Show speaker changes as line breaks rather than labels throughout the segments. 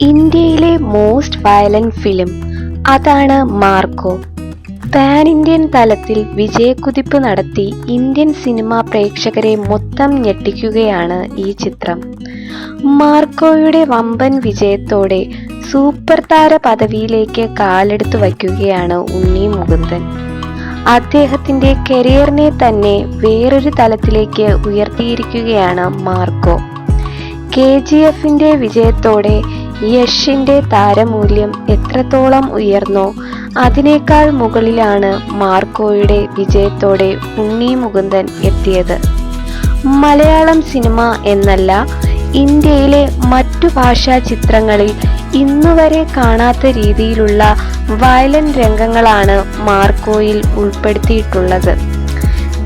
ഇന്ത്യയിലെ most violent film അതാണ് Marco. Pan Indian തലത്തിൽ വിജയക്കുതിപ്പ് നടത്തി ഇന്ത്യൻ സിനിമാ പ്രേക്ഷകരെ മൊത്തം ഞെട്ടിക്കുകയാണ് ഈ ചിത്രം. മാർക്കോയുടെ വമ്പൻ വിജയത്തോടെ സൂപ്പർ താര പദവിയിലേക്ക് കാലെടുത്തു വയ്ക്കുകയാണ് ഉണ്ണി മുകുന്ദൻ. അദ്ദേഹത്തിന്റെ കരിയറിനെ തന്നെ വേറൊരു തലത്തിലേക്ക് ഉയർത്തിയിരിക്കുകയാണ് മാർക്കോ. കെ ജി എഫിന്റെ വിജയത്തോടെ യഷിന്റെ താരമൂല്യം എത്രത്തോളം ഉയർന്നോ അതിനേക്കാൾ മുകളിലാണ് മാർക്കോയുടെ വിജയത്തോടെ ഉണ്ണി മുകുന്ദൻ എത്തിയത്. മലയാളം സിനിമ എന്നല്ല ഇന്ത്യയിലെ മറ്റു ഭാഷാ ചിത്രങ്ങളിൽ ഇന്നുവരെ കാണാത്ത രീതിയിലുള്ള വയലന്റ് രംഗങ്ങളാണ് മാർക്കോയിൽ ഉൾപ്പെടുത്തിയിട്ടുള്ളത്.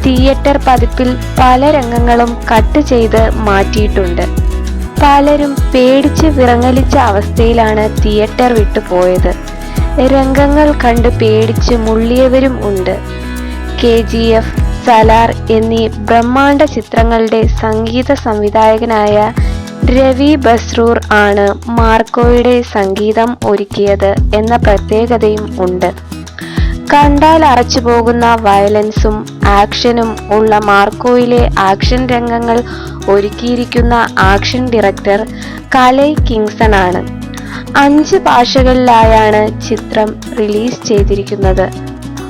തിയേറ്റർ പതിപ്പിൽ പല രംഗങ്ങളും കട്ട് ചെയ്ത് മാറ്റിയിട്ടുണ്ട്. പലരും പേടിച്ച് വിറങ്ങലിച്ച അവസ്ഥയിലാണ് തിയേറ്റർ വിട്ടു പോയത്. രംഗങ്ങൾ കണ്ട് പേടിച്ച് മുള്ളിയവരും ഉണ്ട്. കെ ജി എഫ് സലാർ എന്നീ ബ്രഹ്മാണ്ഡ ചിത്രങ്ങളുടെ സംഗീത സംവിധായകനായ രവി ബസ്രൂർ ആണ് മാർക്കോയുടെ സംഗീതം ഒരുക്കിയത് എന്ന പ്രത്യേകതയും ഉണ്ട്. കണ്ടാൽ അറച്ചു പോകുന്ന വയലൻസും ആക്ഷനും ഉള്ള മാർക്കോയിലെ ആക്ഷൻ രംഗങ്ങൾ ഒരുക്കിയിരിക്കുന്ന ആക്ഷൻ ഡയറക്ടർ കലൈ കിങ്സൺ ആണ്. അഞ്ച് ഭാഷകളിലായാണ് ചിത്രം റിലീസ് ചെയ്തിരിക്കുന്നത്.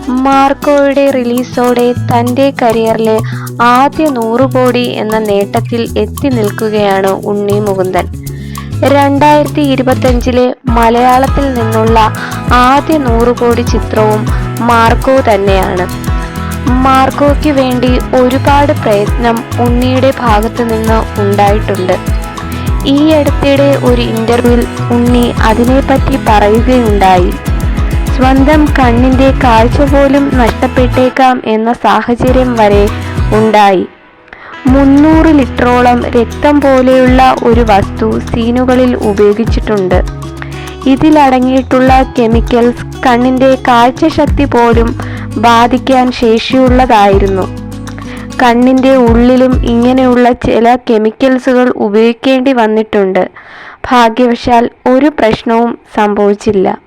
മാർക്കോയുടെ റിലീസോടെ തന്റെ കരിയറിലെ ആദ്യ നൂറ് കോടി എന്ന നേട്ടത്തിൽ എത്തി നിൽക്കുകയാണ് ഉണ്ണി മുകുന്ദൻ. രണ്ടായിരത്തി ഇരുപത്തഞ്ചിലെ മലയാളത്തിൽ നിന്നുള്ള ആദ്യ നൂറ് കോടി ചിത്രവും മാർക്കോ തന്നെയാണ്. മാർക്കോയ്ക്ക് വേണ്ടി ഒരുപാട് പ്രയത്നം ഉണ്ണിയുടെ ഭാഗത്തു നിന്ന് ഉണ്ടായിട്ടുണ്ട്. ഈ അടുത്തിടെ ഒരു ഇന്റർവ്യൂവിൽ ഉണ്ണി അതിനെപ്പറ്റി പറയുകയുണ്ടായി. സ്വന്തം കണ്ണിന്റെ കാഴ്ച പോലും നഷ്ടപ്പെട്ടേക്കാം എന്ന സാഹചര്യം വരെ ഉണ്ടായി. മുന്നൂറ് ലിറ്ററോളം രക്തം പോലെയുള്ള ഒരു വസ്തു സീനുകളിൽ ഉപയോഗിച്ചിട്ടുണ്ട്. ഇതിലടങ്ങിയിട്ടുള്ള കെമിക്കൽസ് കണ്ണിന്റെ കാഴ്ചശക്തി പോലും ബാധിക്കാൻ ശേഷിയുള്ളതായിരുന്നു. കണ്ണിന്റെ ഉള്ളിലും ഇങ്ങനെയുള്ള ചില കെമിക്കൽസുകൾ ഉപയോഗിക്കേണ്ടി വന്നിട്ടുണ്ട്. ഭാഗ്യവശാൽ ഒരു പ്രശ്നവും സംഭവിച്ചില്ല.